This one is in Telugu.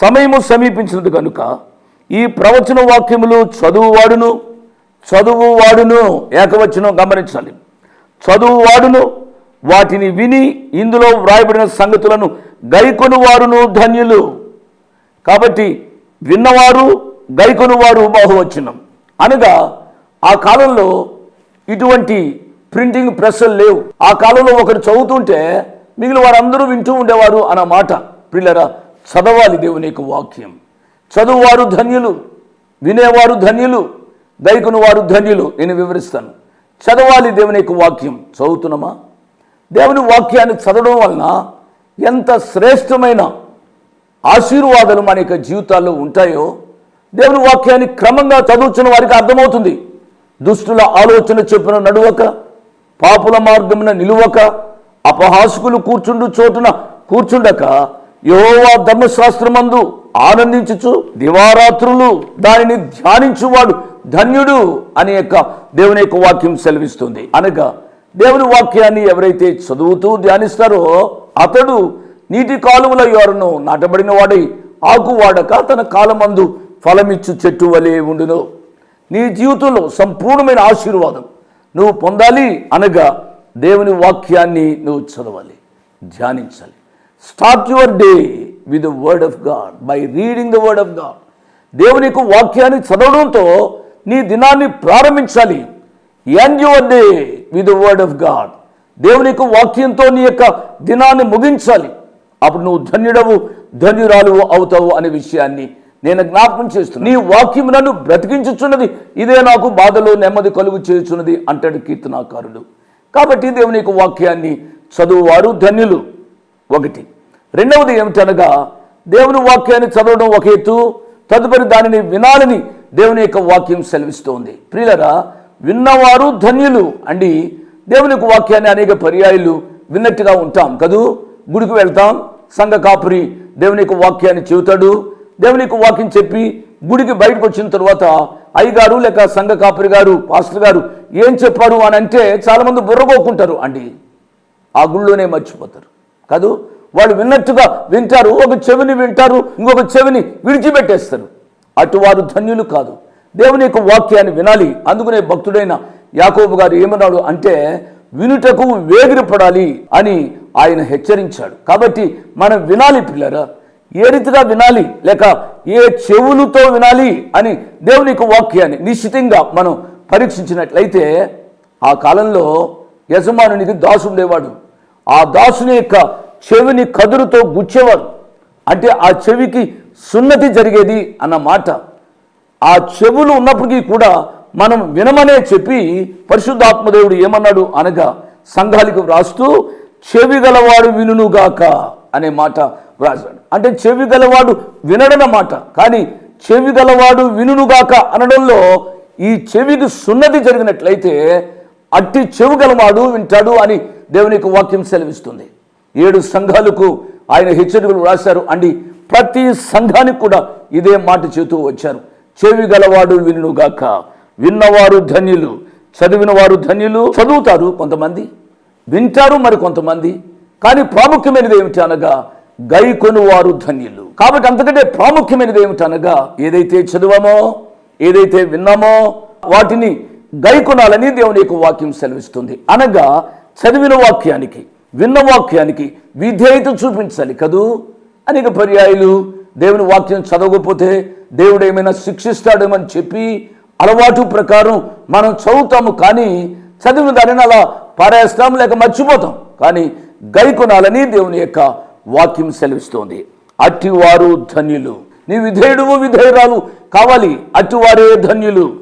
సమయము సమీపించినది కనుక ఈ ప్రవచన వాక్యములు చదువువాడును చదువువాడును ఏకవచనం గమనించాలి. చదువువాడును వాటిని విని ఇందులో వ్రాయబడిన సంగతులను గైకొను వారును ధన్యులు. కాబట్టి విన్నవారు గైకొనువారు బహువచనం. అనగా ఆ కాలంలో ఇటువంటి ప్రింటింగ్ ప్రెస్లు లేవు. ఆ కాలంలో ఒకరు చదువుతుంటే మిగిలిన వారందరూ వింటూ ఉండేవారు అన్న మాట పిల్లరా చదవాలి దేవుని యొక్క వాక్యం. చదువువారు ధన్యులు వినేవారు ధన్యులు గైకుని వారు ధన్యులు నేను వివరిస్తాను. చదవాలి దేవుని యొక్క వాక్యం. చదువుతున్నామా? దేవుని వాక్యాన్ని చదవడం వలన ఎంత శ్రేష్టమైన ఆశీర్వాదాలు మన యొక్క జీవితాల్లో ఉంటాయో దేవుని వాక్యాన్ని క్రమంగా చదువుతున్న వారికి అర్థమవుతుంది. దుష్టుల ఆలోచన చెప్పిన నడువక పాపుల మార్గమున నిలువక అపహాసుకులు కూర్చుండు చోటున కూర్చుండక యహోవా ధర్మశాస్త్రమందు ఆనందించుచు దివారాత్రులు దానిని ధ్యానించువాడు ధన్యుడు అనే యొక్క దేవుని యొక్క వాక్యం సెలవిస్తుంది. అనగా దేవుని వాక్యాన్ని ఎవరైతే చదువుతూ ధ్యానిస్తారో అతడు నీటి కాలువల యోరను నాటబడిన వాడై ఆకు వాడక తన కాలమందు ఫలమిచ్చు చెట్టు వలె ఉండును. నీ జీవితంలో సంపూర్ణమైన ఆశీర్వాదం నువ్వు పొందాలి అనగా దేవుని వాక్యాన్ని నువ్వు చదవాలి ధ్యానించాలి. Start your day with the word of God by reading the word of God దేవుని యొక్క వాక్యాన్ని చదవడంతో నీ దినాన్ని ప్రారంభించాలి. End your day with the word of God దేవుని యొక్క వాక్యంతో నీ యొక్క దినాన్ని ముగించాలి. అప్పుడు నువ్వు ధన్యుడవు ధన్యురాలు అవుతావు అనే విషయాన్ని నేను జ్ఞాపకం చేస్తున్నాను. నీ వాక్యం నన్ను బ్రతికించుచున్నది ఇదే నాకు బాధలో నెమ్మది కలుగు చేస్తున్నది అంటాడు కీర్తనాకారుడు. కాబట్టి దేవుని యొక్క వాక్యాన్ని చదువువారు ధన్యులు. ఒకటి. రెండవది ఏమిటనగా దేవుని వాక్యాన్ని చదవడం ఒక ఎత్తు తదుపరి దానిని వినాలని దేవుని యొక్క వాక్యం సెలవిస్తోంది. ప్రియులరా విన్నవారు ధన్యులు అండి. దేవుని యొక్క వాక్యాన్ని అనేక పర్యాయాలు విన్నట్టుగా ఉంటాం కదూ? గుడికి వెళ్తాం సంఘ కాపురి దేవుని యొక్క వాక్యాన్ని చెబుతాడు. దేవుని యొక్క వాక్యం చెప్పి గుడికి బయటకు వచ్చిన తర్వాత అయ్యగారు లేక సంఘ కాపురి గారు పాస్టర్ గారు ఏం చెప్పారు అని అంటే చాలామంది బుర్రగోకుంటారు అండి. ఆ గుళ్ళోనే మర్చిపోతారు. కాదు వాళ్ళు విన్నట్టుగా వింటారు ఒక చెవిని వింటారు ఇంకొక చెవిని విడిచిపెట్టేస్తారు. అటు వారు ధన్యులు కాదు. దేవుని యొక్క వాక్యాన్ని వినాలి. అందుకునే భక్తుడైన యాకోబు గారు ఏమన్నాడు అంటే వినుటకు వేగిరపడాలి అని ఆయన హెచ్చరించాడు. కాబట్టి మనం వినాలి పిల్లరా. ఏ రీతిగా వినాలి? లేక ఏ చెవులతో వినాలి అని దేవుని యొక్క వాక్యాన్ని నిశ్చితంగా మనం పరీక్షించినట్లయితే ఆ కాలంలో యజమానునికి దాసు ఉండేవాడు ఆ దాసుని యొక్క చెవిని కదురుతో గుచ్చేవారు. అంటే ఆ చెవికి సున్నతి జరిగేది అన్న మాట. ఆ చెవులు ఉన్నప్పటికీ కూడా మనం వినమనే చెప్పి పరిశుద్ధాత్మదేవుడు ఏమన్నాడు అనగా సంఘాలకు వ్రాస్తూ చెవి గలవాడు వినుగాక అనే మాట వ్రాసాడు అంటే చెవి గలవాడు వినడన మాట. కానీ చెవి గలవాడు వినుగాక అనడంలో ఈ చెవికి సున్నతి జరిగినట్లయితే అట్టి చెవి గలవాడు వింటాడు అని దేవునికి వాక్యం సెలవిస్తుంది. ఏడు సంఘాలకు ఆయన హెచ్చరికలు రాశారు. అండి ప్రతి సంఘానికి కూడా ఇదే మాట చేతూ వచ్చారు. చెవి గలవాడు వినుగాక విన్నవారు ధన్యులు. చదివిన వారు ధన్యులు. చదువుతారు కొంతమంది. వింటారు మరి కొంతమంది. కానీ ప్రాముఖ్యమైనది ఏమిటి అనగా గై కొనువారు ధన్యులు. కాబట్టి అంతకంటే ప్రాముఖ్యమైనది ఏమిటి అనగా ఏదైతే చదివామో ఏదైతే విన్నామో వాటిని గైకొనాలని దేవుని యొక్క వాక్యం సెలవిస్తుంది. అనగా చదివిన వాక్యానికి విన్న వాక్యానికి విధేయత చూపించాలి కదూ? అనేక పర్యాయాలు దేవుని వాక్యం చదవకపోతే దేవుడు ఏమైనా శిక్షిస్తాడేమని చెప్పి అలవాటు ప్రకారం మనం చదువుతాము కానీ చదివిన దానిని అలా పారేస్తాం లేక మర్చిపోతాం. కానీ గైకొనాలని దేవుని యొక్క వాక్యం సెలవిస్తోంది. అట్టివారు ధన్యులు. నీ విధేయుడు విధేయురాలు కావాలి. అట్టివారే ధన్యులు.